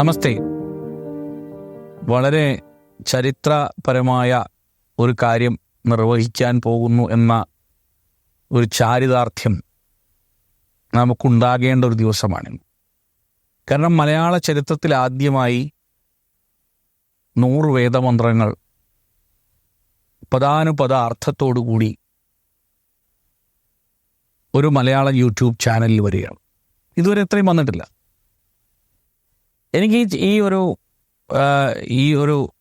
നമസ്തേ. വളരെ ചരിത്രപരമായ ഒരു കാര്യം നിർവഹിക്കാൻ പോകുന്നു എന്ന ഒരു ചാരിതാർത്ഥ്യം നമുക്കുണ്ടാകേണ്ട ഒരു ദിവസമാണ്. കാരണം മലയാള ചരിത്രത്തിൽ ആദ്യമായി നൂറ് വേദമന്ത്രങ്ങൾ പദാനുപദ കൂടി ഒരു മലയാള യൂട്യൂബ് ചാനലിൽ വരികയാണ്. ഇതുവരെ എത്രയും വന്നിട്ടില്ല. എനിക്ക് ഈ- ഒരു ഈ ഒരു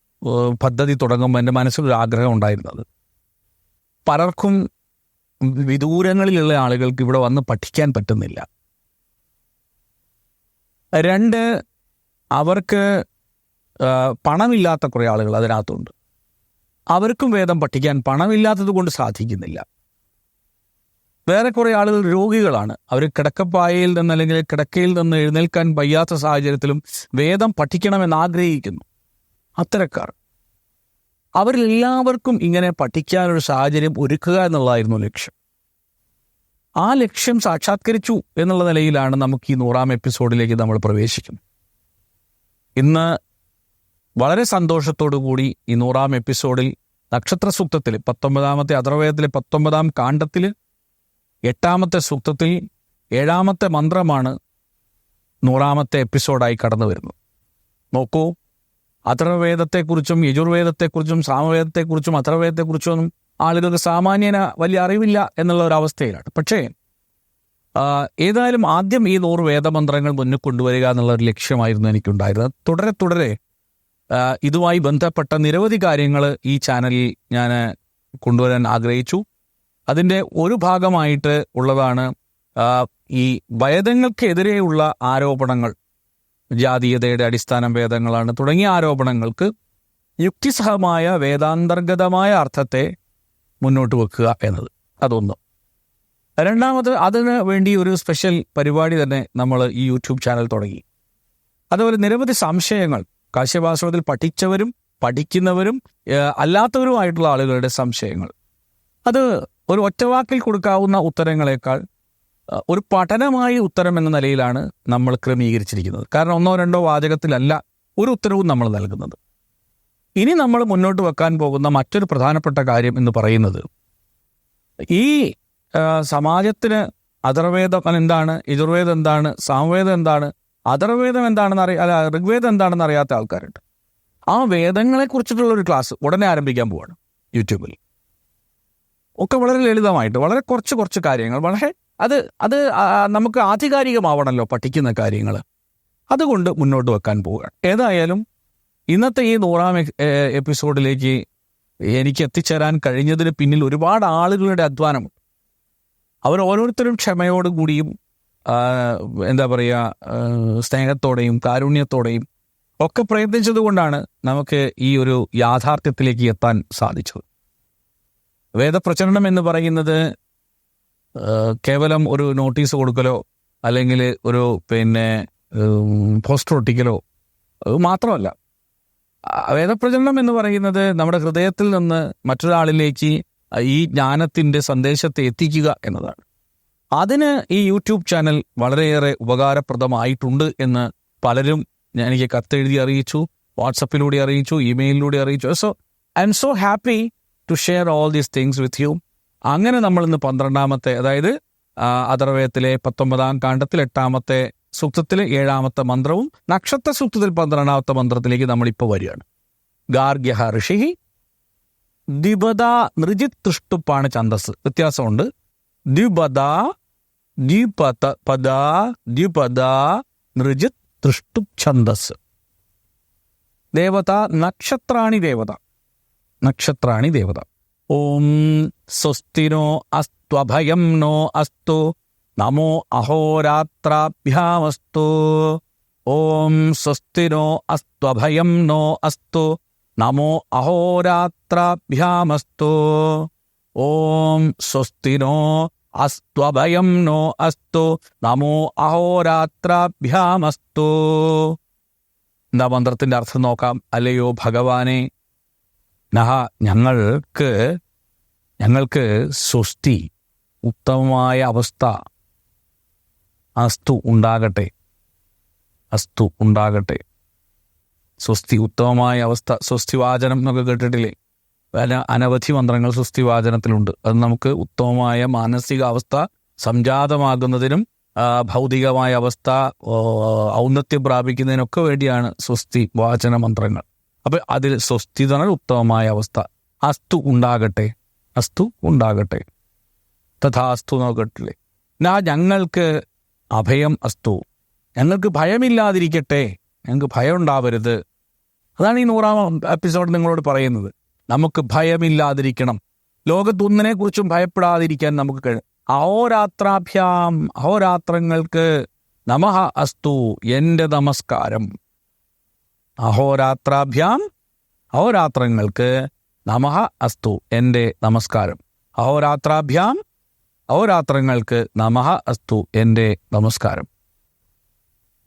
പദ്ധതി തുടങ്ങുമ്പോൾ എന്റെ മനസ്സിലൊരു ആഗ്രഹം ഉണ്ടായിരുന്നത്. പലർക്കും വിദൂരങ്ങളിലുള്ള ആളുകൾക്ക് ഇവിടെ വന്ന് പഠിക്കാൻ പറ്റുന്നില്ല. രണ്ട് അവർക്ക് പണമില്ലാത്ത കുറേ ആളുകൾ അതിനകത്തുണ്ട്. അവർക്കും വേദം പഠിക്കാൻ പണമില്ലാത്തത് കൊണ്ട് സാധിക്കുന്നില്ല. വേറെ കുറേ ആളുകൾ രോഗികളാണ്. അവർ കിടക്കപ്പായയിൽ നിന്ന് അല്ലെങ്കിൽ കിടക്കയിൽ നിന്ന് എഴുന്നേൽക്കാൻ വയ്യാത്ത സാഹചര്യത്തിലും വേദം പഠിക്കണമെന്ന് ആഗ്രഹിക്കുന്നു. അത്തരക്കാർ. അവരെല്ലാവർക്കും ഇങ്ങനെ പഠിക്കാനൊരു സാഹചര്യം ഒരുക്കുക എന്നുള്ളതായിരുന്നു ലക്ഷ്യം. ആ ലക്ഷ്യം സാക്ഷാത്കരിച്ചു എന്നുള്ള നിലയിലാണ് നമുക്ക് ഈ നൂറാം എപ്പിസോഡിലേക്ക് നമ്മൾ പ്രവേശിക്കുന്നത്. ഇന്ന് വളരെ സന്തോഷത്തോടു കൂടി ഈ നൂറാം എപ്പിസോഡിൽ നക്ഷത്ര സൂക്തത്തിൽ പത്തൊമ്പതാമത്തെ അഥർവേദത്തിലെ പത്തൊമ്പതാം കാണ്ഡത്തിൽ എട്ടാമത്തെ സൂക്തത്തിൽ ഏഴാമത്തെ മന്ത്രമാണ് നൂറാമത്തെ എപ്പിസോഡായി കടന്നു വരുന്നത്. നോക്കൂ അഥർവേദത്തെക്കുറിച്ചും യജുർവേദത്തെക്കുറിച്ചും സാമവേദത്തെക്കുറിച്ചും അഥർവേദത്തെക്കുറിച്ചും ഒന്നും ആളുകൾക്ക് സാമാന്യന വലിയ അറിവില്ല എന്നുള്ള ഒരു അവസ്ഥയിലാണ്. പക്ഷേ ഏതായാലും ആദ്യം ഈ നൂറ് വേദമന്ത്രങ്ങൾ മുന്നിൽ കൊണ്ടുവരിക എന്നുള്ള ഒരു ലക്ഷ്യമായിരുന്നു എനിക്കുണ്ടായിരുന്നത്. തുടരെ തുടരെ ഇതുമായി ബന്ധപ്പെട്ട നിരവധി കാര്യങ്ങൾ ഈ ചാനലിൽ ഞാൻ കൊണ്ടുവരാൻ ആഗ്രഹിച്ചു. അതിന്റെ ഒരു ഭാഗമായിട്ട് ഉള്ളതാണ് ഈ വേദങ്ങൾക്കെതിരെയുള്ള ആരോപണങ്ങൾ ജാതീയതയുടെ അടിസ്ഥാന വേദങ്ങളാണ് തുടങ്ങിയ ആരോപണങ്ങൾക്ക് യുക്തിസഹമായ വേദാന്തർഗതമായ അർത്ഥത്തെ മുന്നോട്ട് വെക്കുക എന്നത് അതൊന്ന്. രണ്ടാമത് അതിന് വേണ്ടി ഒരു സ്പെഷ്യൽ പരിപാടി തന്നെ നമ്മൾ ഈ യൂട്യൂബ് ചാനൽ തുടങ്ങി. അതുപോലെ നിരവധി സംശയങ്ങൾ കാശ്യപാശ്രമത്തിൽ പഠിച്ചവരും പഠിക്കുന്നവരും അല്ലാത്തവരുമായിട്ടുള്ള ആളുകളുടെ സംശയങ്ങൾ. അത് ഒരു ഒറ്റവാക്കിൽ കൊടുക്കാവുന്ന ഉത്തരങ്ങളെക്കാൾ ഒരു പഠനമായി ഉത്തരം എന്ന നിലയിലാണ് നമ്മൾ ക്രമീകരിച്ചിരിക്കുന്നത്. കാരണം ഒന്നോ രണ്ടോ വാചകത്തിലല്ല ഒരു ഉത്തരവും നമ്മൾ നൽകുന്നത്. ഇനി നമ്മൾ മുന്നോട്ട് വെക്കാൻ പോകുന്ന മറ്റൊരു പ്രധാനപ്പെട്ട കാര്യം എന്ന് പറയുന്നത് ഈ സമാജത്തിന് അഥർവേദം എന്താണ്? യജുർവേദം എന്താണ്? സാമവേദം എന്താണ്? അഥർവേദം എന്താണെന്ന് അറിയ അല്ല ഋഗ്വേദം എന്താണെന്ന് അറിയാത്ത ആൾക്കാരുണ്ട്. ആ വേദങ്ങളെ കുറിച്ചിട്ടുള്ള ഒരു ക്ലാസ് ഉടനെ ആരംഭിക്കാൻ പോവാണ് യൂട്യൂബിൽ. ഒക്കെ വളരെ ലളിതമായിട്ട് വളരെ കുറച്ച് കുറച്ച് കാര്യങ്ങൾ. വളരെ അത് അത് നമുക്ക് ആധികാരികമാവണമല്ലോ പഠിക്കുന്ന കാര്യങ്ങൾ അതുകൊണ്ട് മുന്നോട്ട് വെക്കാൻ പോവുക. ഏതായാലും ഇന്നത്തെ ഈ നൂറാം എപ്പിസോഡിലേക്ക് എനിക്ക് എത്തിച്ചേരാൻ കഴിഞ്ഞതിന് പിന്നിൽ ഒരുപാട് ആളുകളുടെ അധ്വാനമുണ്ട്. അവർ ഓരോരുത്തരും ക്ഷമയോടുകൂടിയും കൂടിയും എന്താ പറയുക സ്നേഹത്തോടെയും കാരുണ്യത്തോടെയും ഒക്കെ പ്രയത്നിച്ചതുകൊണ്ടാണ് നമുക്ക് ഈ ഒരു യാഥാർത്ഥ്യത്തിലേക്ക് എത്താൻ സാധിച്ചത്. വേദപ്രചരണം എന്ന് പറയുന്നത് കേവലം ഒരു നോട്ടീസ് കൊടുക്കലോ അല്ലെങ്കിൽ ഒരു പിന്നെ പോസ്റ്റർ ഒട്ടിക്കലോ മാത്രമല്ല. വേദപ്രചരണം എന്ന് പറയുന്നത് നമ്മുടെ ഹൃദയത്തിൽ നിന്ന് മറ്റൊരാളിലേക്ക് ഈ ജ്ഞാനത്തിന്റെ സന്ദേശത്തെ എത്തിക്കുക എന്നതാണ്. അതിന് ഈ യൂട്യൂബ് ചാനൽ വളരെയേറെ ഉപകാരപ്രദമായിട്ടുണ്ട് എന്ന് പലരും ഞാൻ എനിക്ക് കത്തെഴുതി അറിയിച്ചു വാട്സപ്പിലൂടെ അറിയിച്ചു ഇമെയിലിലൂടെ അറിയിച്ചു. So I'm so happy to share all these things with you അങ്ങനെ നമ്മൾ ഇന്ന് പന്ത്രണ്ടാമത്തെ അതായത് ആ, അഥർവയത്തിലെ പത്തൊമ്പതാം കാണ്ഡത്തിൽ എട്ടാമത്തെ സൂക്തത്തിലെ ഏഴാമത്തെ മന്ത്രവും നക്ഷത്ര സൂക്തത്തിൽ പന്ത്രണ്ടാമത്തെ മന്ത്രത്തിലേക്ക് നമ്മളിപ്പോൾ വരികയാണ്. ഗാർഗ്യ ഋഷി ദ്വിപദ നൃജിത് തൃഷ്ടുപ്പാണ് ഛന്ദസ്. വ്യത്യാസമുണ്ട്. ദ്വിപദ ദ്വിപദ പദ ദ്വിപദ നൃജിത് തൃഷ്ടുപ് ഛന്ദസ്. ദേവത നക്ഷത്രാണി ദേവത. നക്ഷത്രാണി ദേവത. ഓം സ്വസ്തിനോ അസ്ത്വഭയം നോ അസ്തു നമോ അഹോരാത്രാഭ്യാമസ്തു ഓം സ്വസ്തിനോ അസ്ത്വഭയം നോ അസ്തു നമോ അഹോരാത്രാഭ്യാമസ്തു ഓം സ്വസ്തിനോ അസ്ത്വഭയം നോ അസ്തു നമോ അഹോരാത്രാഭ്യാമസ്തു എന്താ മന്ത്രത്തിന്റെ അർത്ഥം നോക്കാം. അല്ലയോ ഭഗവാനെ നഹ ഞങ്ങൾക്ക് ഞങ്ങൾക്ക് സ്വസ്തി ഉത്തമമായ അവസ്ഥ അസ്തു ഉണ്ടാകട്ടെ. അസ്തു ഉണ്ടാകട്ടെ. സ്വസ്തി ഉത്തമമായ അവസ്ഥ സ്വസ്തിവാചനം എന്നൊക്കെ കേട്ടിട്ടില്ലേ? പല അനവധി മന്ത്രങ്ങൾ സ്വസ്തിവാചനത്തിലുണ്ട് അത് നമുക്ക് ഉത്തമമായ മാനസികാവസ്ഥ സംജാതമാകുന്നതിനും ഭൗതികമായ അവസ്ഥ ഔന്നത്യം പ്രാപിക്കുന്നതിനൊക്കെ വേണ്ടിയാണ് സ്വസ്തി വാചന മന്ത്രങ്ങൾ. അപ്പൊ അതിൽ സ്വസ്തി എന്ന് ഉത്തമമായ അവസ്ഥ. അസ്തു ഉണ്ടാകട്ടെ. അസ്തു ഉണ്ടാകട്ടെ. തഥാസ്തു നോക്കട്ടില്ലേ നാ ഞങ്ങൾക്ക് അഭയം അസ്തു. ഞങ്ങൾക്ക് ഭയമില്ലാതിരിക്കട്ടെ. ഞങ്ങൾക്ക് ഭയം ഉണ്ടാവരുത്. അതാണ് ഈ നൂറാം എപ്പിസോഡ് നിങ്ങളോട് പറയുന്നത്. നമുക്ക് ഭയമില്ലാതിരിക്കണം. ലോകത്തൊന്നിനെ കുറിച്ചും ഭയപ്പെടാതിരിക്കാൻ നമുക്ക് കഴിയും അഹോരാത്രാഭ്യാം അഹോരാത്രങ്ങൾക്ക് നമഹ അസ്തു എന്റെ നമസ്കാരം. അഹോരാത്രാഭ്യാം അഹോരാത്രങ്ങൾക്ക് നമഹ അസ്തു എന്റെ നമസ്കാരം. അഹോരാത്രാഭ്യാം അഹോരാത്രങ്ങൾക്ക് നമഹ അസ്തു എന്റെ നമസ്കാരം.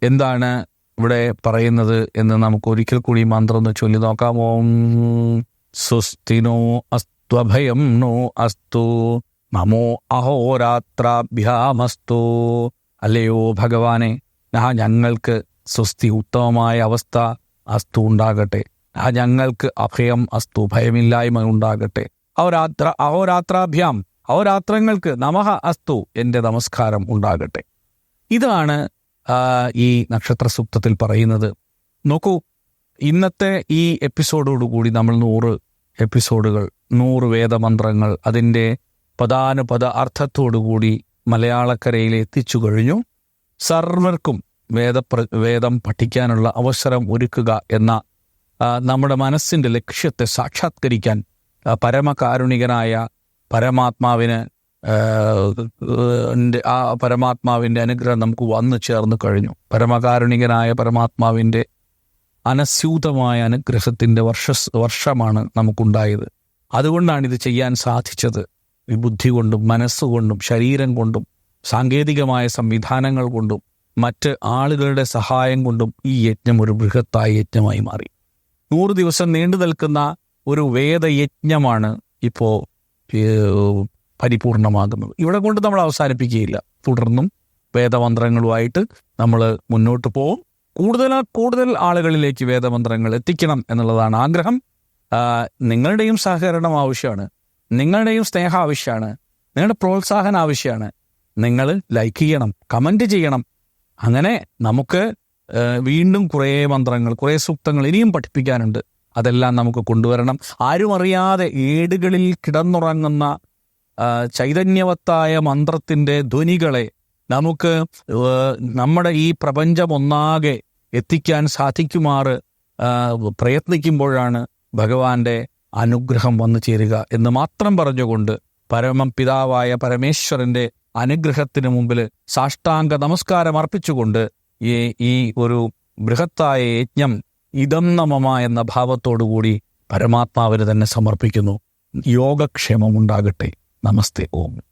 എന്താണ് ഇവിടെ പറയുന്നത് എന്ന് നമുക്ക് ഒരിക്കൽ കൂടി മന്ത്രം ഒന്ന് ചൊല്ലി നോക്കാം ഓം സ്വസ്തിനോ അസ്ത്വഭയം നോ അസ്തു നമോ അഹോരാത്രാഭ്യാമസ്തു. അല്ലയോ ഭഗവാനെ ആ ഞങ്ങൾക്ക് സ്വസ്തി ഉത്തമമായ അവസ്ഥ അസ്തു ഉണ്ടാകട്ടെ. ആ ഞങ്ങൾക്ക് അഭയം അസ്തു ഭയമില്ലായ്മ ഉണ്ടാകട്ടെ. അവരാത്ര അഹോരാത്രാഭ്യാം അവരാത്രങ്ങൾക്ക് നമഹ അസ്തു എന്റെ നമസ്കാരം ഉണ്ടാകട്ടെ. ഇതാണ് ഈ നക്ഷത്ര സൂക്തത്തിൽ പറയുന്നത്. നോക്കൂ ഇന്നത്തെ ഈ എപ്പിസോഡോടുകൂടി നമ്മൾ നൂറ് എപ്പിസോഡുകൾ നൂറ് വേദമന്ത്രങ്ങൾ അതിന്റെ പദാനുപദ അർത്ഥത്തോടുകൂടി മലയാളക്കരയിൽ എത്തിച്ചു കഴിഞ്ഞു. സർവർക്കും വേദപ്ര വേദം പഠിക്കാനുള്ള അവസരം ഒരുക്കുക എന്ന നമ്മുടെ മനസ്സിന്റെ ലക്ഷ്യത്തെ സാക്ഷാത്കരിക്കാൻ പരമകാരുണികനായ പരമാത്മാവിന് ആ, പരമാത്മാവിന്റെ അനുഗ്രഹം നമുക്ക് വന്നു ചേർന്ന് കഴിഞ്ഞു. പരമകാരുണികനായ പരമാത്മാവിന്റെ അനസ്യൂതമായ അനുഗ്രഹത്തിന്റെ വർഷ വർഷമാണ് നമുക്കുണ്ടായത്. അതുകൊണ്ടാണ് ഇത് ചെയ്യാൻ സാധിച്ചത്. ബുദ്ധി കൊണ്ടും മനസ്സുകൊണ്ടും ശരീരം കൊണ്ടും സാങ്കേതികമായ സംവിധാനങ്ങൾ കൊണ്ടും മറ്റ് ആളുകളുടെ സഹായം കൊണ്ടും ഈ യജ്ഞം ഒരു ബൃഹത്തായ യജ്ഞമായി മാറി. നൂറ് ദിവസം നീണ്ടു നിൽക്കുന്ന ഒരു വേദയജ്ഞമാണ് ഇപ്പോൾ പരിപൂർണമാകുന്നത്. ഇവിടെ കൊണ്ട് നമ്മൾ അവസാനിപ്പിക്കുകയില്ല. തുടർന്നും വേദമന്ത്രങ്ങളുമായിട്ട് നമ്മൾ മുന്നോട്ട് പോകും. കൂടുതൽ കൂടുതൽ ആളുകളിലേക്ക് വേദമന്ത്രങ്ങൾ എത്തിക്കണം എന്നുള്ളതാണ് ആഗ്രഹം. നിങ്ങളുടെയും സഹകരണം ആവശ്യമാണ്. നിങ്ങളുടെയും സ്നേഹം ആവശ്യമാണ്. നിങ്ങളുടെ പ്രോത്സാഹനം ആവശ്യമാണ്. നിങ്ങൾ ലൈക്ക് ചെയ്യണം കമന്റ് ചെയ്യണം. അങ്ങനെ നമുക്ക് വീണ്ടും കുറേ മന്ത്രങ്ങൾ കുറേ സൂക്തങ്ങൾ ഇനിയും പഠിപ്പിക്കാനുണ്ട്. അതെല്ലാം നമുക്ക് കൊണ്ടുവരണം. ആരും അറിയാതെ ഏടുകളിൽ കിടന്നുറങ്ങുന്ന ചൈതന്യവത്തായ മന്ത്രത്തിന്റെ ധ്വനികളെ നമുക്ക് നമ്മുടെ ഈ പ്രപഞ്ചം ഒന്നാകെ എത്തിക്കാൻ സാധിക്കുമാറ് പ്രയത്നിക്കുമ്പോഴാണ് ഭഗവാന്റെ അനുഗ്രഹം വന്നു ചേരുക എന്ന് മാത്രം പറഞ്ഞുകൊണ്ട് പരമം പിതാവായ പരമേശ്വരന്റെ അനുഗ്രഹത്തിന് മുമ്പിൽ സാഷ്ടാംഗ നമസ്കാരം അർപ്പിച്ചുകൊണ്ട് ഈ ഈ ഒരു ബൃഹത്തായ യജ്ഞം ഇതം നമമ എന്ന ഭാവത്തോടുകൂടി പരമാത്മാവിന് തന്നെ സമർപ്പിക്കുന്നു. യോഗക്ഷേമം ഉണ്ടാകട്ടെ നമസ്തേ. ഓം.